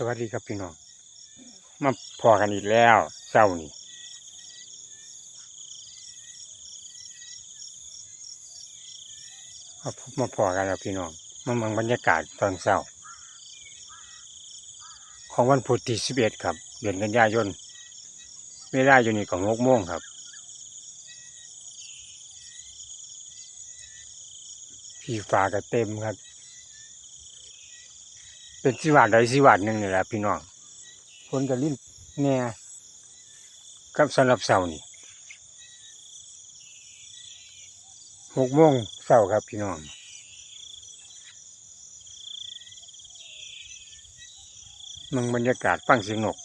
สวัสดีครับพี่น้อง มาพอกันอีกแล้วเช้านี่มาพบมาพอกันแล้วพี่น้องมาเมืองบรรยากาศตอนเช้า ของวันพุธที่สิบเอ็ดครับ เดือนกันยายนเวลาอยู่นี่ของหกโมงครับ พี่ฟ้าก็เต็มครับ เป็นสิวาดใดสิวาดหนึ่งนี่แหละพี่น้องคนก็ลิ้นแน่กับสำหรับเสาร์นี่หกโมงเสาร์ครับพี่น้องมึงบรรยากาศฟังเสียงนก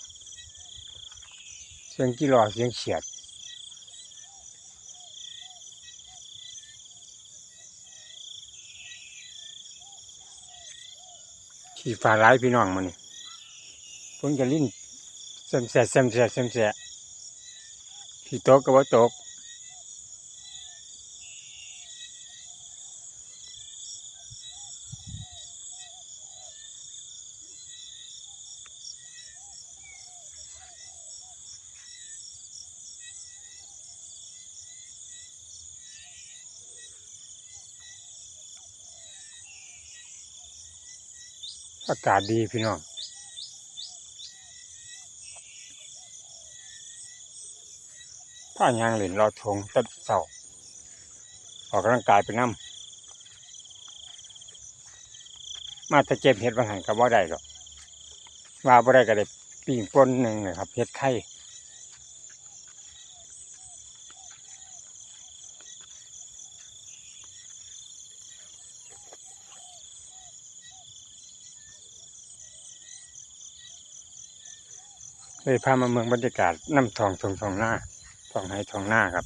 เสียงกี่รอเสียงเฉียด ขี่ฟ้าร้ายพี่น้องมันนี่คนกระลิ้นเสมแสะเสมแสะเสมแสะที่โต๊ะก็ว่าโต๊ะ อากาศดีพี่น้องผ้ายางเหรียญรอทงตัดเสาออกกำลังกายไปน้ำมาตะเจ็บเห็ดบางหันกับว่าได้หรอกว่าบ่ได้ก็ได้ปีงป้นหนึ่งนะครับเห็ดไข่ เลยพามาเมืองบรรยากาศน้ำทองทงทองหน้าทองไห้ทองหน้าครับ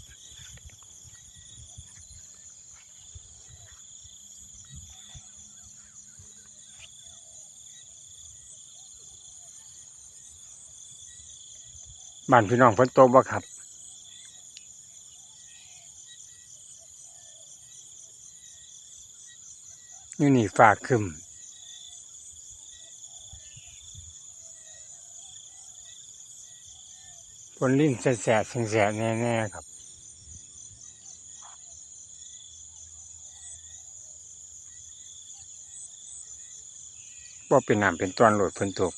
บ้านพี่น้องฝนตกบ่ครับอยู่นี่ฝากคึม ฝนลิ้นแสะแสะแสะแน่ๆครับว่าเป็นน้ำเป็นตอนโหลดฝนตก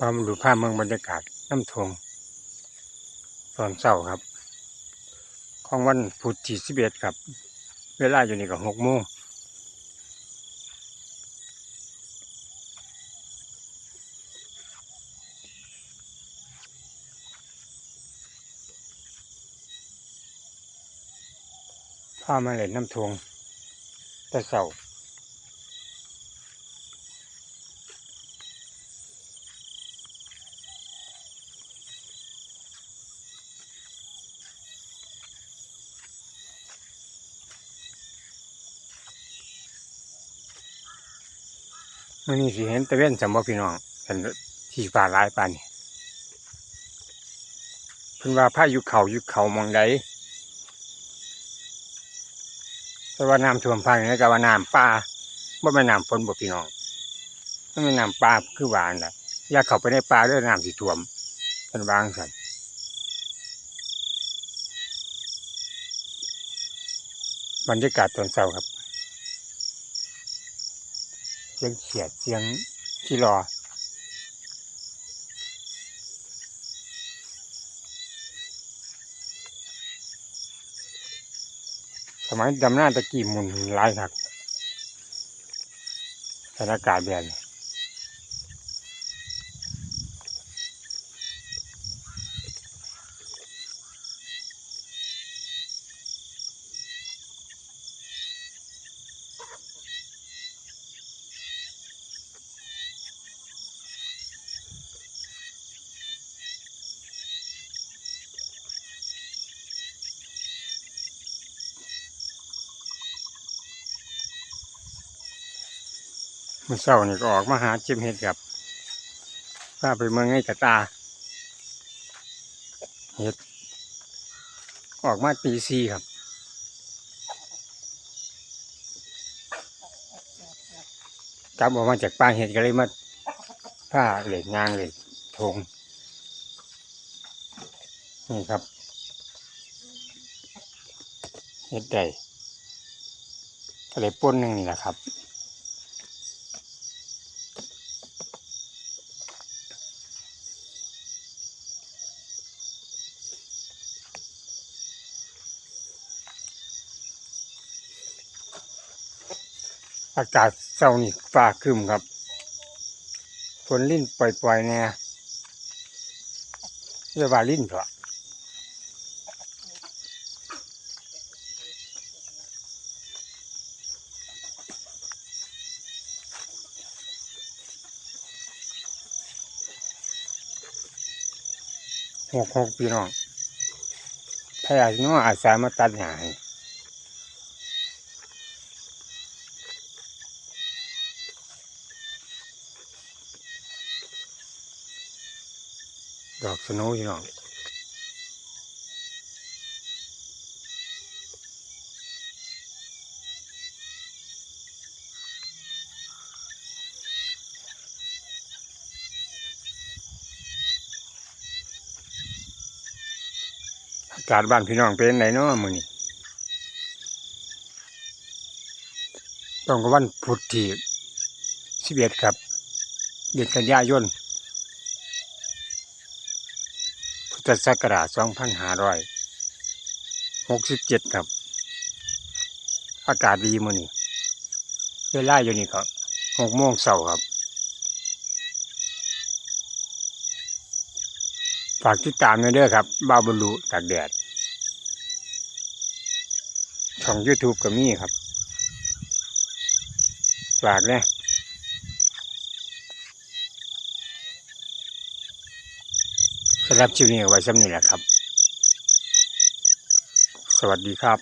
มาดูภาพเมืองบรรยากาศน้ำทวงตอนเช้าครับ ของวันพุธที่สิบเอ็ดครับ เวลาอยู่นี่ก็หกโมงพามาเล่นน้ำทวงแต่เสาร์ มื่อนี้สิเห็นตะเวนจำว่พี่น้องเห็นที่ฟ้าร้ายปานี่เพิ่นว่าพายุเขายุเขามองใดแต่ว่าน้ำท่วมภาคนี้ก็ว่าน้ำป่าบ่แม่น้ำฝนบ่พี่น้องมันเป็นน้ำป่าคือหวานนล่ะอย่าเข้าไปในป่าด้อน้ำสิท่วมเพิ่นวางซั่นบรรยากาศตอนเช้าครับ สียงเขียดเสียงที่รอสมัยดำหน้าตะกี้มุนหลายหักสถานการณ์แบบนี้ มื่อเช้านี่ก็ออกมาหาเจิมเห็ดครับพาไปเมืองไงกะตา เห็ด ออกมาตีซีครับ กลับออกมาจากป่าเห็ดก็เลยมาผ้าเหล็กงางเหล็กทงนี่ครับเห็ดใดก็เลป้นหนึ่งนี่แหละครับ อากาศเศร้านี่ฟ้าครึมครับฝนลิ้นปล่อยๆเนี่ยเรียกว่าลิ้นเถอะหกหกพี่น้องถ้ายากน้องอาสามาตัดหาใดอกสโนว์พี่น้องอากาศบ้านพี่น้องเป็นไหนเนาะมือนี้ต้องกับวันพุธที่11ครับ เดือนกันยายน พุ ทธศักราช2567 ครับ อากาศดีมื้อนี้เวลาอยู่นี่ก็6โมงเช้าครับ ฝากติดตามด้วยเด้อครับบาบรรลุตากแดด ช่อง YouTube ก็มีครับ ฝากเนี่ย สำหรับชิวนี้เอาไว้สำนี้แหละครับ สวัสดีครับ